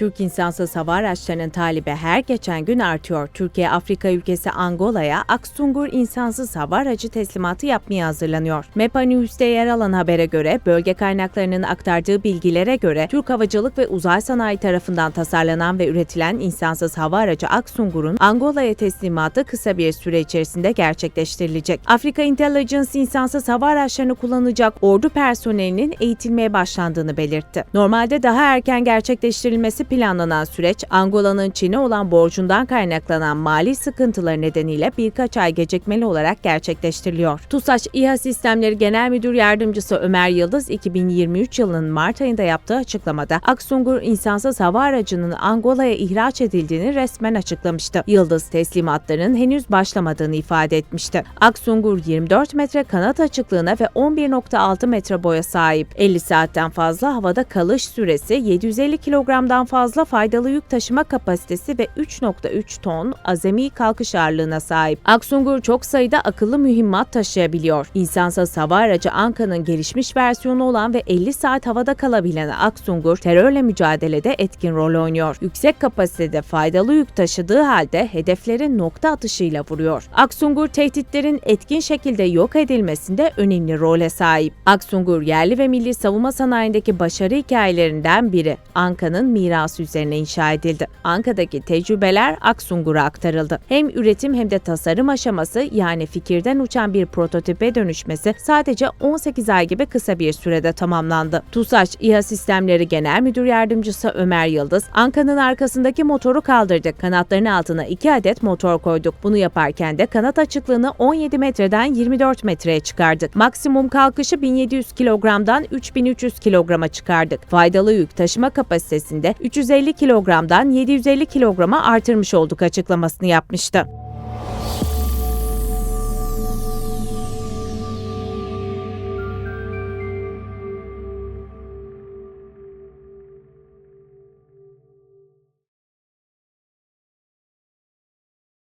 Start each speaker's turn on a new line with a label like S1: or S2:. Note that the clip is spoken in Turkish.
S1: Türk insansız hava araçlarının talibi her geçen gün artıyor. Türkiye, Afrika ülkesi Angola'ya Aksungur insansız hava aracı teslimatı yapmaya hazırlanıyor. MEPA News'te yer alan habere göre, bölge kaynaklarının aktardığı bilgilere göre Türk Havacılık ve Uzay Sanayi tarafından tasarlanan ve üretilen insansız hava aracı Aksungur'un Angola'ya teslimatı kısa bir süre içerisinde gerçekleştirilecek. Afrika Intelligence insansız hava araçlarını kullanacak ordu personelinin eğitilmeye başlandığını belirtti. Normalde daha erken gerçekleştirilmesi planlanan süreç, Angola'nın Çin'e olan borcundan kaynaklanan mali sıkıntıları nedeniyle birkaç ay gecikmeli olarak gerçekleştiriliyor. TUSAŞ İHA Sistemleri Genel Müdür Yardımcısı Ömer Yıldız, 2023 yılının Mart ayında yaptığı açıklamada Aksungur insansız hava aracının Angola'ya ihraç edildiğini resmen açıklamıştı. Yıldız teslimatların henüz başlamadığını ifade etmişti. Aksungur 24 metre kanat açıklığına ve 11.6 metre boya sahip. 50 saatten fazla havada kalış süresi, 750 kilogramdan fazla faydalı yük taşıma kapasitesi ve 3.3 ton azami kalkış ağırlığına sahip. Aksungur çok sayıda akıllı mühimmat taşıyabiliyor. İnsansız hava aracı Anka'nın gelişmiş versiyonu olan ve 50 saat havada kalabilen Aksungur, terörle mücadelede etkin rol oynuyor. Yüksek kapasitede faydalı yük taşıdığı halde hedefleri nokta atışıyla vuruyor. Aksungur tehditlerin etkin şekilde yok edilmesinde önemli role sahip. Aksungur yerli ve milli savunma sanayindeki başarı hikayelerinden biri. Anka'nın mirası üzerine inşa edildi. Anka'daki tecrübeler Aksungur'a aktarıldı. Hem üretim hem de tasarım aşaması yani fikirden uçan bir prototipe dönüşmesi sadece 18 ay gibi kısa bir sürede tamamlandı. TUSAŞ İHA Sistemleri Genel Müdür Yardımcısı Ömer Yıldız, Anka'nın arkasındaki motoru kaldırdık. Kanatların altına 2 adet motor koyduk. Bunu yaparken de kanat açıklığını 17 metreden 24 metreye çıkardık. Maksimum kalkışı 1700 kilogramdan 3300 kilograma çıkardık. Faydalı yük taşıma kapasitesinde 350 kilogramdan 750 kilograma artırmış olduk açıklamasını yapmıştı.